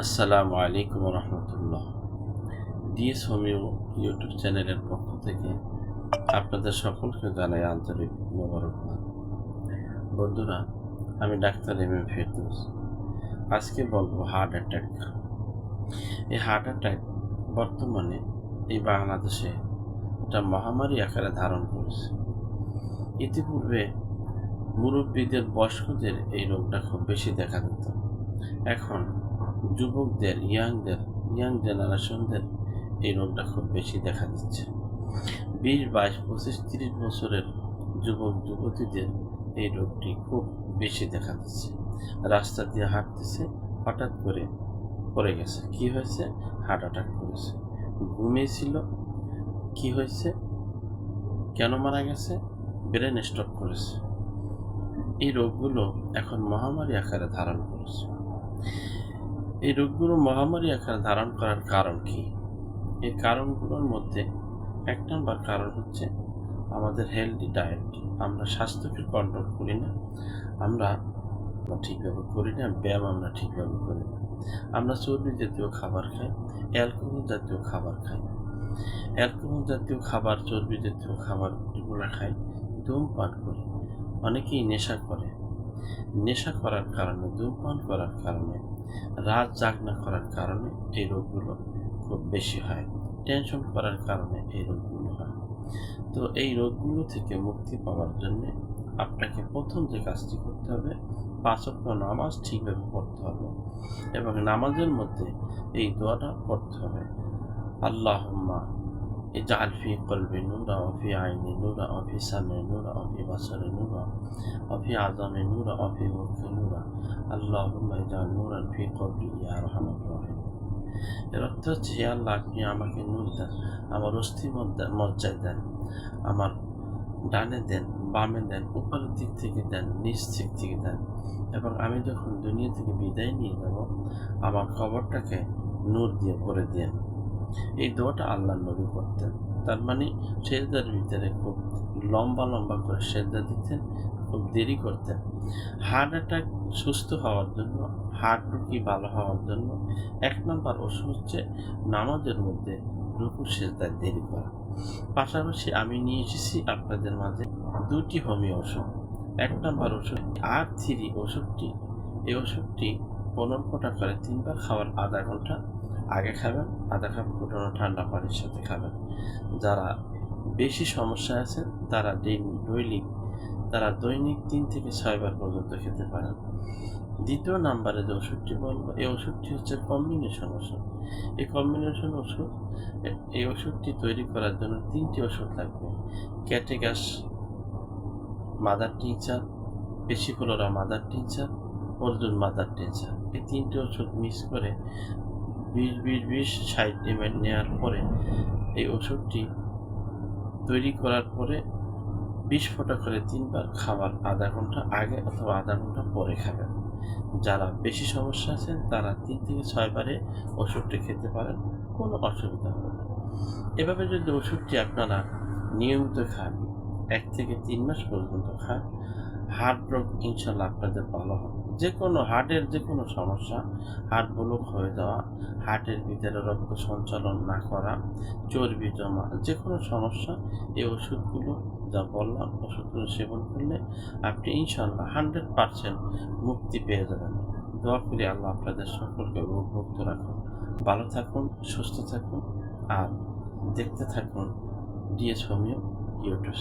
আসসালামু আলাইকুম রহমতুল্লাহ DS homeo YouTube চ্যানেলের পক্ষ থেকে আপনাদের সকলকে জানাই আন্তরিক মোবারকবাদ। বন্ধুরা, আমি ডাক্তার এম এম ফেরদৌস। আজকে বলব হার্ট অ্যাটাক এই হার্ট অ্যাটাক বর্তমানে এই বাংলাদেশে একটা মহামারী আকারে ধারণ করেছে। ইতিপূর্বে মুরব্বীদের, বয়স্কদের এই রোগটা খুব বেশি দেখা দিত। এখন যুবকদের ইয়াংদের ইয়াং জেনারেশনদের এই রোগটা খুব বেশি দেখা দিচ্ছে। বিশ, বাইশ, পঁচিশ, তিরিশ বছরের যুবক, যুবতীদের এই রোগটি খুব বেশি দেখা দিচ্ছে। রাস্তা দিয়ে হাঁটতেছে, হঠাৎ করে পড়ে গেছে। কি হয়েছে? হার্ট অ্যাটাক করেছে। ঘুমিয়েছিল, কি হয়েছে? কেন মারা গেছে? ব্রেন স্ট্রোক করেছে। এই রোগগুলো এখন মহামারী আকারে ধারণ করেছে। এই রোগগুলো মহামারী আকারে ধারণ করার কারণ কি? এই কারণগুলোর মধ্যে এক নম্বর কারণ হচ্ছে আমাদের হেলদি ডায়েট আমরা স্বাস্থ্যকে কন্ট্রোল করি না। আমরা ঠিকভাবে করি না, ব্যায়াম আমরা ঠিকভাবে করি না। আমরা চর্বি জাতীয় খাবার খাই অ্যালকোহল জাতীয় খাবার খাই। অ্যালকোহল জাতীয় খাবার, চর্বি জাতীয় খাবার এগুলো খাই, ধূমপান করি। অনেকেই নেশা করে। নেশা করার কারণে ধূমপান করার কারণে, রাত জাগনা করার কারণে এই রোগগুলো খুব বেশি হয়। টেনশন করার কারণে এই রোগগুলো হয়। তো এই রোগগুলো থেকে মুক্তি পাওয়ার জন্য আপনাকে প্রথম যে কাজটি করতে হবে পাঁচক্য নামাজ ঠিকভাবে পড়তে হবে এবং নামাজের মধ্যে এই দোয়াটা পড়তে হবে। আল্লাহম্মা اجعل في قلبي نورا وفي عيني نورا وفي سمعي نورا وفي بصري نورا وفي عظمي نورا وفي ملكي نورا اللهم اجعل نورا في قلبي يا ارحم الراحمين এর অর্থ হচ্ছে হে আল্লাহ আপনি আমাকে নূর দেন আমার অস্থি মজ্জায় দেন আমার ডানে দেন বামে দেন উপরের দিক থেকে দেন নিচ দিক থেকে দেন এবং আমি যখন দুনিয়া থেকে বিদায় নিয়ে যাব আমার খবরটাকে নূর দিয়ে ভরে দেন এই দোয়াটা আল্লাহ নবী করতেন। তার মানে সেজদার ভিতরে খুব লম্বা লম্বা করে সেজদা দিতেন, খুব দেরি করতেন। হার্ট অ্যাটাক সুস্থ হওয়ার জন্য, হার্ট রুগী ভালো হওয়ার জন্য এক নম্বর ওষুধ হচ্ছে নামাজের মধ্যে রুকু সেজদায় দেরি করা। পাশাপাশি আমি নিয়ে এসেছি আপনাদের মাঝে দুটি হোমিও ওষুধ। এক নম্বর ওষুধ আর থ্রি ওষুধটি। এই ওষুধটি পনেরো ফোঁটা করে তিনবার খাওয়ার আধা ঘণ্টা আগে খাবেন আধা কাপ ফুটানো ঠান্ডা পানির সাথে খাবেন। যারা বেশি সমস্যা আছে তারা দিন দৈনিক, তারা দৈনিক তিন থেকে ছয়বার পর্যন্ত খেতে পারেন। দ্বিতীয় নাম্বারে যে ওষুধটি বলব, এই ওষুধটি হচ্ছে কম্বিনেশন ওষুধ। এই কম্বিনেশন ওষুধ, এই ওষুধটি তৈরি করার জন্য তিনটি ওষুধ লাগবে। Crataegus mother tincture Passiflora mother tincture Arjun mother tincture এই তিনটি ওষুধ মিক্স করে বিশ বিশ বিশ, ষাট এমএল নেওয়ার পরে এই ওষুধটি তৈরি করার পরে বিশ ফোঁটা করে তিনবার খাবার আধা ঘণ্টা আগে অথবা আধা ঘণ্টা পরে খাবেন। যারা বেশি সমস্যা আছেন, তারা তিন থেকে ছয়বারে ওষুধটি খেতে পারেন, কোনো অসুবিধা হবে না। এভাবে যদি ওষুধটি আপনারা নিয়মিত খান, এক থেকে তিন মাস পর্যন্ত খান, হার্ট রোগ ইনশাল্লাহ আপনাদের ভালো হবে। যে কোনো হার্টের যে কোনো সমস্যা, হার্ট ব্লক হয়ে যাওয়া, হার্টের ভিতরে রক্ত সঞ্চালন না করা, চর্বি জমা যে কোনো সমস্যা, এই ওষুধগুলো যা বললাম, ওষুধগুলো সেবন করলে আপনি ইনশাল্লাহ হান্ড্রেড পারসেন্ট মুক্তি পেয়ে যাবেন। দোয়া করি আল্লাহ আপনাদের সকলকে উপভুক্ত রাখুন। ভালো থাকুন, সুস্থ থাকুন, আর দেখতে থাকুন ডিএস হোমিও ইউটিউব